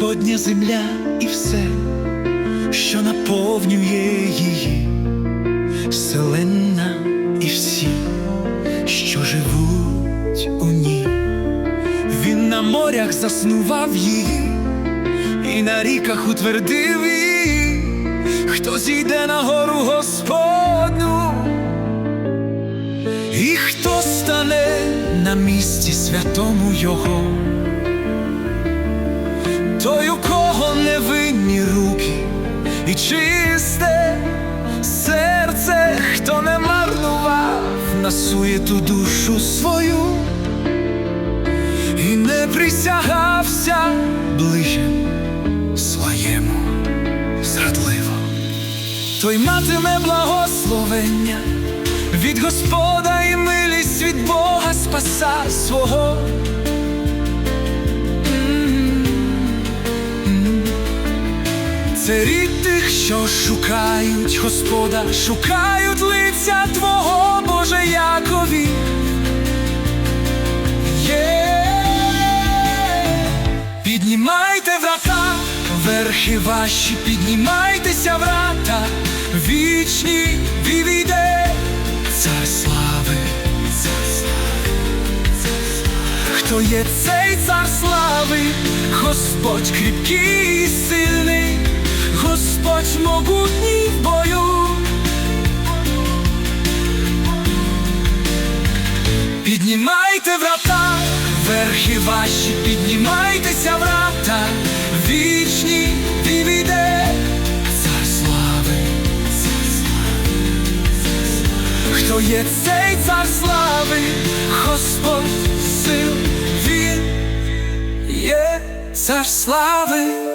Господня земля і все, що наповнює її, вселенна і всі, що живуть у ній. Він на морях заснував її, і на ріках утвердив її, хто зійде на гору Господню, і хто стане на місці святому Його. Той, у кого невинні руки і чисте серце, хто не марнував на суєту душу свою і не присягався ближнім своєму зрадливо, той матиме благословення від Господа і милість від Бога спаса свого. Це рід тих, що шукають Господа, шукають лиця Твого, Боже Якові. Є. Піднімайте врата, верхи ваші, піднімайтеся врата, вічні вівійде, цар слави, цар слави, цар слави. Хто є цей цар слави, Господь кріпкий і сильний, Господь могутній в бою. Піднімайте врата, верхи ваші, піднімайтеся врата, вічні вівійде, цар цар слави, цар слави. Хто є цей цар слави, Господь сил, він є цар слави.